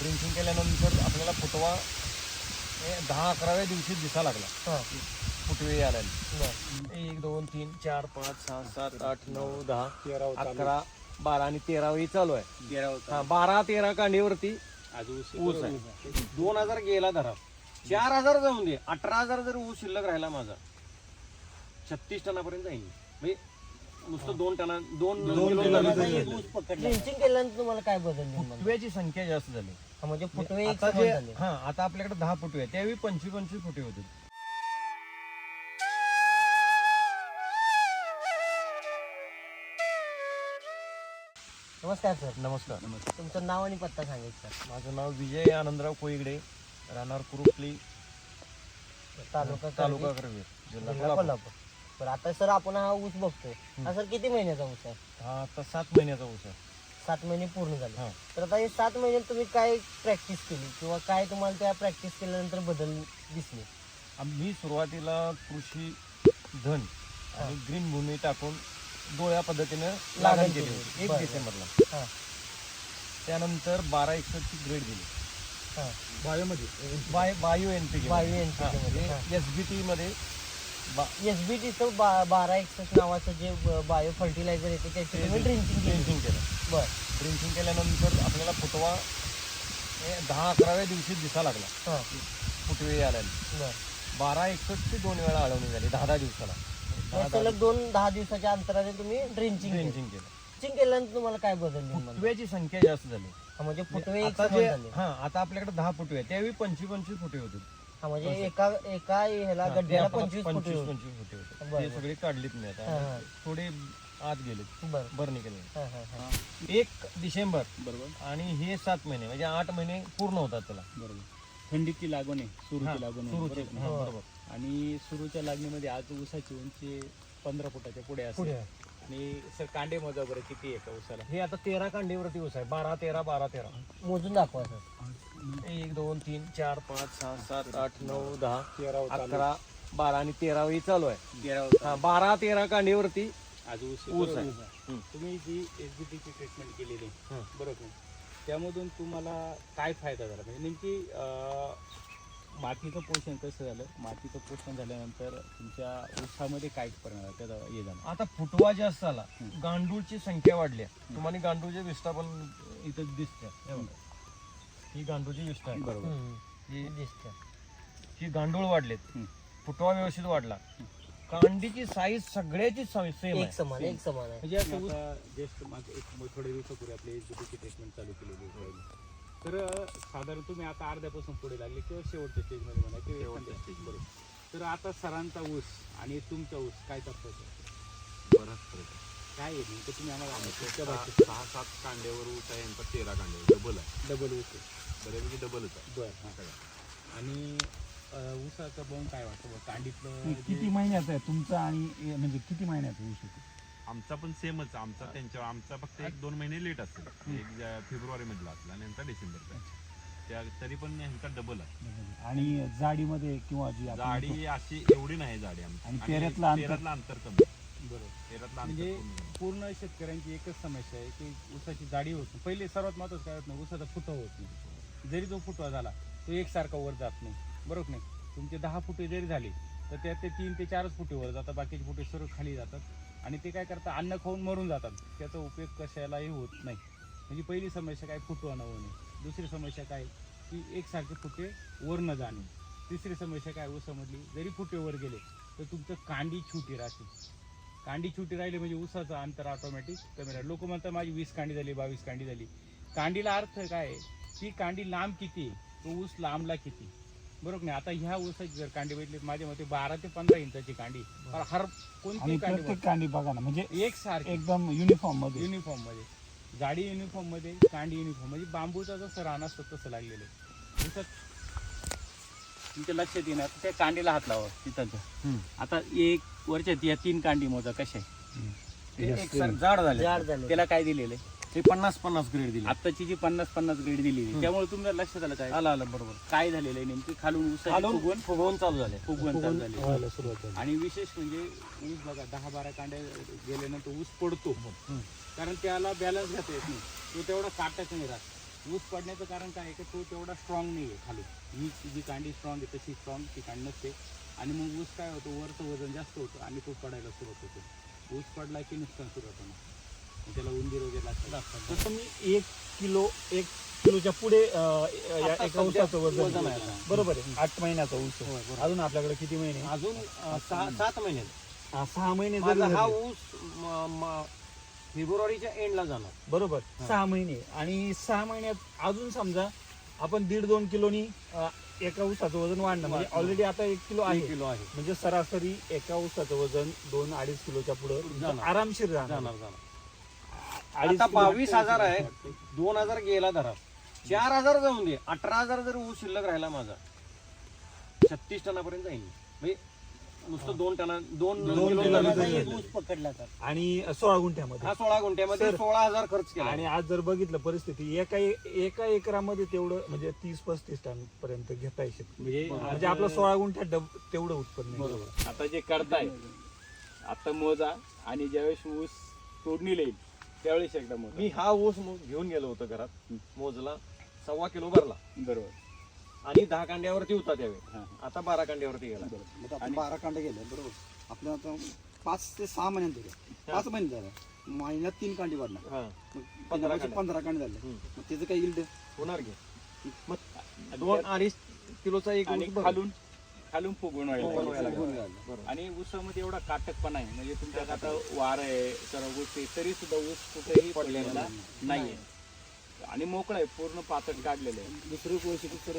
Drinking केल्यानंतर आपल्याला फुटवा हे दहा अकराव्या दिवशी दिसा लागला. हा. फुटवे बर. एक दोन तीन चार पाच सहा सात आठ नऊ दहा चालू. अकरा बारा आणि तेरावी चालू आहे. हा बारा तेरा कांडीवरती आज ऊस आहे. दोन हजार गेला धरा. चार हजार जाऊन दे. अठरा हजार जर ऊस शिल्लक राहिला माझा छत्तीस टनापर्यंत जाईल. म्हणजे नुसतं दोन टना दोन किलो तरी ऊस पकडला. ड्रिंचिंग केल्यानंतर तुम्हाला काय बदल फुटव्याची संख्या जास्त झाली. म्हणजे फुटवे एक आता समान जे झाले. हा आता आपल्याकडे दहा फुटवे आहे त्यावेळी पंचवीस पंचवीस फुटे होते. नमस्कार सर. नमस्कार. तुमचं नाव आणि पत्ता सांगायचं सर. माझं नाव विजय आनंदराव कोईगडे. राहणार कुरुपली तालुका तालुका करवीर, करवीर जिल्हा जिल्हा कोल्हापूर. कोल्हापूर. बरं आता सर आपण हा ऊस बघतोय. हा सर किती महिन्याचा ऊस आहे? हा आता सात महिन्याचा ऊस आहे. सात महिने पूर्ण झाले. हा. तर आता हे सात महिन्यात तुम्ही काय प्रॅक्टिस केली? किंवा काय तुम्हाला त्या प्रॅक्टिस केल्यानंतर बदल दिसले? आम्ही सुरुवातीला कृषी धन आणि ग्रीन भूमी टाकून डोळ्या पद्धतीनं लागण केली होती. एक बरं. डिसेंबरला त्यानंतर बारा एकसष्टची ग्रेड दिली. हा. बायोमध्ये? बाय बायो एन पी बायो हा. बी टी मध्ये एस बी टीचं बा बारा एकसष्ट नावाचं जे बायो फर्टिलायझर येते त्याची तुम्ही केली. ड्रिंकिंग केलं. बर. ड्रिंकिंग केल्यानंतर आपल्याला फुटवा हे दहा अकराव्या दिवशी दिसा लागला. हा. फुटवे यायला. बर. बारा एकसष्टची दोन वेळा अळवणी झाली दहा दहा दिवसाला दहा- सलग दोन दहा दिवसाच्या अंतराने तुम्ही ड्रिंचिंग केली. ड्रिंकिंग केलं. ड्रिंचिंग केल्यानंतर तुम्हाला काय बदल निर्माण झाले? फुटव्याची संख्या जास्त झाली. हा, म्हणजे फुटवे एक आता समान जे झाले. हा आता आपल्याकडे दहा फुटवे आहे त्यावेळी पंचवीस पंचवीस फुटे होते. हा म्हणजे एका एका ह्याला हा, गड्ड्याला आपण पंचवीस फुटे पंचवीस होते. पंचवीस फुटे होते बरं, ते बरं. सगळे काढलीत मी हा, हा. आता थोडे आत गेले बर. बरं निघाले. हा हा हा. एक डिसेंबर बरोबर. आणि हे सात महिने म्हणजे आठ महिने पूर्ण होतात त्याला. बरोबर. थंडीची लागवण आहे हा, सुरूची लागवण आहे सुरूची. बरोबर हा, ना? बरोबर. आणि सुरूच्या लागणीमध्ये आज ऊसाची उंची पंधरा फुटाच्या पुढे पुढे असेल आणि सर कांडे मोजा बरं किती आहे का ऊसाला हे आता तेरा कांडीवरती ऊस आहे. बारा तेरा बारा तेरा. मोजून दाखवा सर. एक दोन तीन चार पाच सहा सात आठ नऊ दहा चालू. अकरा बारा आणि तेरावी चालू आहे. तेरावं हा बारा तेरा कांडीवरती आज ऊस आहे. तुम्ही जी एस बी टीची ट्रीटमेंट केलेली आहे. बरोबर? त्यामधून तुम्हाला काय फायदा झाला? म्हणजे नेमकी मातीचं पोषण कसं झालं? मातीचं पोषण झाल्यानंतर तुमच्या ऊसामध्ये काय परिणाम? त्याचा हे झाला. आता फुटवा जास्त झाला. गांडूळची संख्या वाढली आहे. तुम्हाला गांडूळची विष्ठा पण इथं दिसते हे बघा. ही गांडूळची विष्ठा आहे. बरोबर. ही दिसतं ही गांडूळ वाढलेत. हम्म. फुटवा व्यवस्थित वाढला. कांडीची साईज सगळ्याची सेम एक आहे. समान एक समान आहे. म्हणजे आता माझं एक थोडे दिवसापूर्वी आपली ट्रीटमेंट चालू केलेली आहे. तर साधारण तुम्ही आता अर्ध्यापासून पुढे लागले किंवा शेवटच्या स्टेजमध्ये म्हणा किंवा एखाद्या. स्टेज बरोबर तर आता सरांचा ऊस आणि तुमचा ऊस काय तफावत आहे? बराच फरक आहे. काय आहे नेमकं? तुम्ही आम्हाला सहा भाषेत सहा सात कांड्यावर ऊस आहे यांचा तेरा कांड्यावर. डबल आहे. डबल ऊस आहे. बऱ्यापैकी डबलच आहे. बरं हां. आणि अं, ऊसाचं बघून काय वाटतं? बघ कांडीतलं किती महिन्याचा आहे? तुमचा आणि म्हणजे किती महिन्याचा होऊ शकतो आमचा पण सेमच आमचा त्यांच्या आमचा फक्त एक दोन महिने लेट असेल. एक फेब्रुवारी मधला असला आणि यांचा डिसेंबरचा. त्या तरी पण यांचा डबल आहे. आणि जाडीमध्ये किंवा जी आपण जाडी अशी एवढी नाही जाडी आमची. आणि अंतर? अंतर कमी बरोबर. म्हणजे. पूर्ण शेतकऱ्यांची एकच समस्या आहे की ऊसाची जाडी होत नाही. पहिले सर्वात महत्वाचं काय होत नाही ऊसाचा फुटवा होत नाही. जरी जो फुटवा झाला तो एकसारखा वर जात नाही. बरोबर नाही? तुमचे दहा फुटे जरी झाले तर त्यात ते तीन ते चारच फुटे वर जातात. बाकीचे फुटे सर्व खाली जातात. आणि ते काय करतात अन्न खाऊन मरून जातात. त्याचा उपयोग कशालाही होत नाही. म्हणजे पहिली समस्या काय? फुटवा न होणे. दुसरी समस्या काय? की एकसारखे फुटे वर न जाणे. तिसरी समस्या काय? ऊसामधली जरी फुटे वर गेले तर तुमचं कांडी छोटी राहते. कांडी छोटी राहिली म्हणजे ऊसाचं अंतर ऑटोमॅटिक कमी राहील. लोक म्हणतात माझी वीस कांडी झाली बावीस कांडी झाली. कांडीला अर्थ काय? ती कांडी लांब किती आहे? तो ऊस लांबला किती? बरोबर नाही. आता ह्या ऊसाची जर कांडी बघितली तर माझ्या मते बारा ते पंधरा इंचाची कांडी. पण हर आणि कोणती कांडी प्रत्येक कांडी बघा ना म्हणजे एक सारखी. एकदम युनिफॉर्ममध्ये. युनिफॉर्ममध्ये. जाडी युनिफॉर्ममध्ये कांडी युनिफॉर्म म्हणजे बांबूचा जसं रान असतो तसं लागलेलं आहे. तुमच्या लक्षात येणार त्या कांडीला हात लावा तिथं. आता एक वरच्या या तीन कांडी मोजा कशा आहे ते झाले. जाड झाले. त्याला काय दिलेलं आहे? ते पन्नास पन्नास ग्रेड दिले. आताची जी पन्नास पन्नास ग्रेड हम्म. त्यामुळे तुमच्या लक्षात आलं काय? आलं आलं बरोबर. काय झालेलं आहे नेमकी? खालून ऊस फुगवून फुगवून चालू झाले फुगवण चालू झाली सुरुवात आणि विशेष म्हणजे ऊस बघा दहा बारा कांड्या गेल्यानंतर ऊस पडतो. कारण त्याला बॅलन्स घेता येत नाही. तो तेवढा काटाच नाही राहत. ऊस पडण्याचं कारण काय आहे की तो तेवढा स्ट्रॉंग नाही आहे खाली. ही जी कांडी स्ट्रॉंग आहे तशी स्ट्रॉंग ती कांडी नसते. आणि मग ऊस काय होतो? वरचं वजन जास्त होतं आणि तो पडायला सुरुवात होतो. ऊस पडला की नुकसान सुरू होतं मग मग त्याला उंदीर वगैरे लागतात. जसं मी एक किलो एक किलोच्या पुढे अं, या आता एका सध्या ऊसाचं वजन वजन आहे. बरोबर आहे. आठ महिन्याचा ऊस बरोबर. अजून आपल्याकडे किती महिने? अजून अं, सहा सात महिने. हा, सहा महिने जरी माझा हा धरले. ऊस म- म- फेब्रुवारीच्या एंडला जाणार. बरोबर. सहा महिने. आणि सहा महिन्यात अजून समजा आपण दीड दोन किलोनी अं, एका ऊसाचं वजन वाढणं म्हणजे वाढणं. ऑलरेडी आता एक किलो एक आहे. किलो आहे. म्हणजे सरासरी एका ऊसाचं वजन दोन अडीच किलोच्या पुढे जाणार. आरामशीर जाणार जाणार. आता बावीस हजार आहे. दोन हजार गेला धरा. चार हजार जाऊन दे. अठरा हजार जर ऊस शिल्लक राहिला माझा छत्तीस टनापर्यंत जाईल. म्हणजे नुसतं दोन टना दोन दोन किलो किलो टनाचा जरी एक झालं. ऊस पकडला तर. आणि सोळा गुंठ्यामध्ये. हा सोळा गुंठ्यामध्ये सोळा हजार खर्च केला. आणि आज जर बघितलं परिस्थिती एका एका एकरामध्ये तेवढं म्हणजे तीस पस्तीस टन पर्यंत घेता येईल म्हणजे म्हणजे आपलं सोळा गुंठ्यात डब तेवढं उत्पन्न आहे. बरोबर. आता जे करताय आता मोजा आणि ज्यावेळेस ऊस तोडणी येईल त्यावेळेस एकदा मोजा मी हा ऊस मो- घेऊन गेलो होतो घरात मोजला सव्वा किलो भरला. बरोबर. आणि दहा कांड्यावरती होता त्यावेळी. हा. आता बारा कांड्यावरती गेला. मग आता बारा कांडे गेले बरोबर. आपल्या आता पाच ते सहा महिन्यात झाले. पाच महिने झाले. महिन्यात तीन कांडी वाढणार हा. मग पंधरा पंधरा कांड्या. पंधरा कांडे झाले. हम्म. मग त्याचं काय येईल होणार घे मग दोन अडीच किलोचा एक आणि ऊस भरला. खालून खालून फुगून व्हायला लागलं. आणि ऊसामध्ये एवढा काटकपणा आहे. म्हणजे तुमच्यात आता वार आहे सर्व गोष्टी तरी सुद्धा ऊस कुठेही पडलेला नाहीये. आणि मोकळा आहे पूर्ण पातळ काढलेलं आहे. दुसरं गोष्ट की सर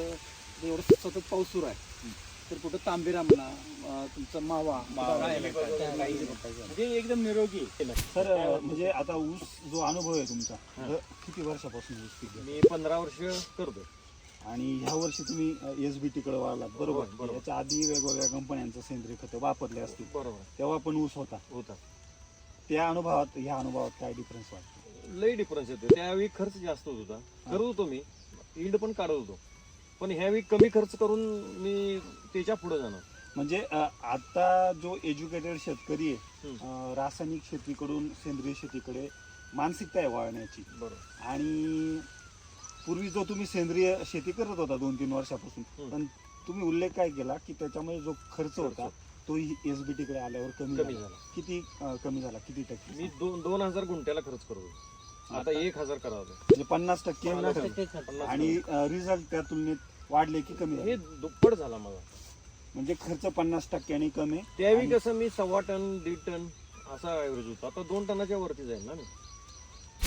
एवढं सतत पाऊस सुरू आहे. तर कुठं तांबेरा म्हणा अं, तुमचा मावा मावा. म्हणजे एकदम निरोगी केलं तर अं, म्हणजे आता ऊस जो अनुभव आहे तुमचा तर किती वर्षापासून ऊस मी पंधरा वर्ष करतो आणि ह्या वर्षी तुम्ही एस बी टी कडे वळलात हो, बरोबर बरोबर. याच्या आधी वेगवेगळ्या कंपन्यांचं सेंद्रिय खतं वापरले असतील. बरोबर. तेव्हा पण ऊस होता. होता. त्या अनुभवात ह्या अनुभवात काय डिफरन्स वाटतो? लई डिफरन्स येतो त्यावेळी खर्च जास्त होत होता. करत होतो मी. इल्ड पण काढत होतो. पण ह्यावेळी कमी खर्च करून मी त्याच्या पुढे जाणार. म्हणजे अं, आता जो एज्युकेटेड शेतकरी आहे हम्म. अं, रासायनिक शेतीकडून सेंद्रिय शेतीकडे मानसिकता आहे वळण्याची. बरोबर. आणि पूर्वी जो तुम्ही सेंद्रिय शेती करत होता दोन तीन वर्षापासून. पण तुम्ही उल्लेख काय केला की त्याच्यामध्ये जो खर्च होता तो एस बी टी कडे आल्यावर कमी कमी झाला. किती अं, कमी झाला? किती टक्के? मी दोन दोन हजार गुंठ्याला खर्च करत होतो. आता एक हजार करा होतो म्हणजे पन्नास टक्के पन्नास कमी. टक्के खर्च. पन्नास आणि रिझल्ट त्या तुलनेत वाढले की कमी हे झाले दुप्पट झाला मला. म्हणजे खर्च पन्नास टक्क्यांनी कमी. त्यावेळी कसं मी सव्वा टन दीड टन असा ऍव्हरेज होता. आता दोन टनाच्या वरती जाईल ना मी.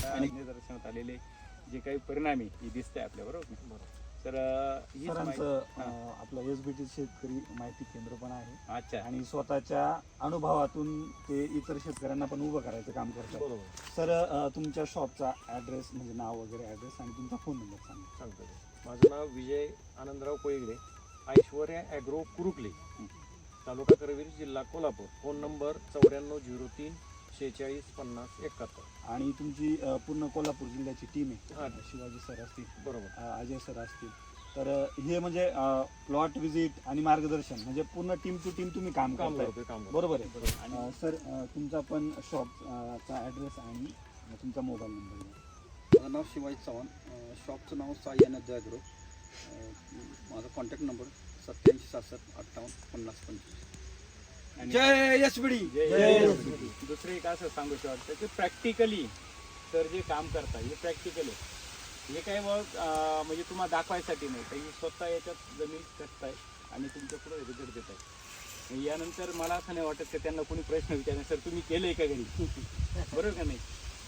आणि निदर्शनात आलेले जे काही परिणाम आहे हे दिसतंय आपल्या बरोबर. तर सरांचं हा. अं, आपलं एस बी टी शेतकरी माहिती केंद्र पण आहे. अच्छा. आणि स्वतःच्या अनुभवातून ते इतर शेतकऱ्यांना पण उभं करायचं काम करतात. बरोबर. सर अं, तुमच्या शॉपचा ऍड्रेस म्हणजे नाव वगैरे ऍड्रेस आणि तुमचा फोन नंबर सांगा. सांगतो. ते. माझं नाव विजय आनंदराव कोयगडे ऐश्वर्या ॲग्रो कुरुकले तालुका करवीर जिल्हा कोल्हापूर. फोन नंबर चौऱ्याण्णव झिरो तीन शेहेचाळीस पन्नास एकाहत्तर. आणि तुमची अं, पूर्ण कोल्हापूर जिल्ह्याची टीम हा. आहे शिवाजी सर असतील बरोबर. अं, अजय सर असतील. तर अं, हे म्हणजे प्लॉट व्हिजिट आणि मार्गदर्शन म्हणजे पूर्ण टीम टू टीम तुम्ही काम काम करताय. करतोय काम करतोय. बरोबर आहे. बरोबर. आणि सर अं, तुमचा पण शॉपचा ॲड्रेस आणि अं, तुमचा मोबाईल नंबर द्या. माझं नाव शिवाजी चव्हाण. अं, शॉपचं नाव साई अनद जागरो माझा कॉन्टॅक्ट नंबर सत्याऐंशी सहासष्ट अठ्ठावन्न पन्नास पंचवीस. जय यश बिडी जय दुसरं एक असं सांगू वाटतं की प्रॅक्टिकली तर जे काम करता हे प्रॅक्टिकल आहे हे काय मग म्हणजे तुम्हाला दाखवायसाठी नाही तर हे स्वतः याच्यात जमीन करताय आणि तुमच्यापुढे रिझल्ट देत आहे यानंतर मला असं नाही वाटत की त्यांना कोणी प्रश्न विचारणार सर तुम्ही केलंय का घरी? बरोबर का नाही?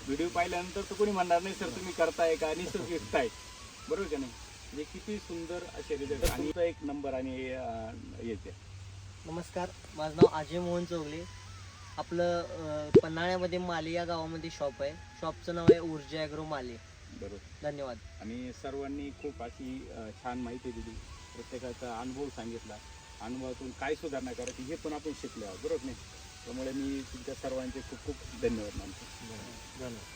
व्हिडिओ पाहिल्यानंतर तर कोणी म्हणणार नाही सर तुम्ही करताय का? आणि सर विकताय बरोबर का नाही? म्हणजे किती सुंदर असे रिझल्ट. आणि तो एक नंबर आणि येते. नमस्कार माझं नाव अजय मोहन चौगले. आपलं पन्हाळ्यामध्ये माले या गावामध्ये शॉप आहे. शॉपचं नाव आहे ऊर्जा ॲग्रो माले. बरोबर. धन्यवाद. आणि सर्वांनी खूप अशी छान माहिती दिली. प्रत्येकाचा अनुभव सांगितला. अनुभवातून काय सुधारणा करायची हे पण आपण शिकलो आहोत. बरोबर नाही? त्यामुळे मी तुमच्या सर्वांचे खूप खूप धन्यवाद मानतो. धन्यवाद.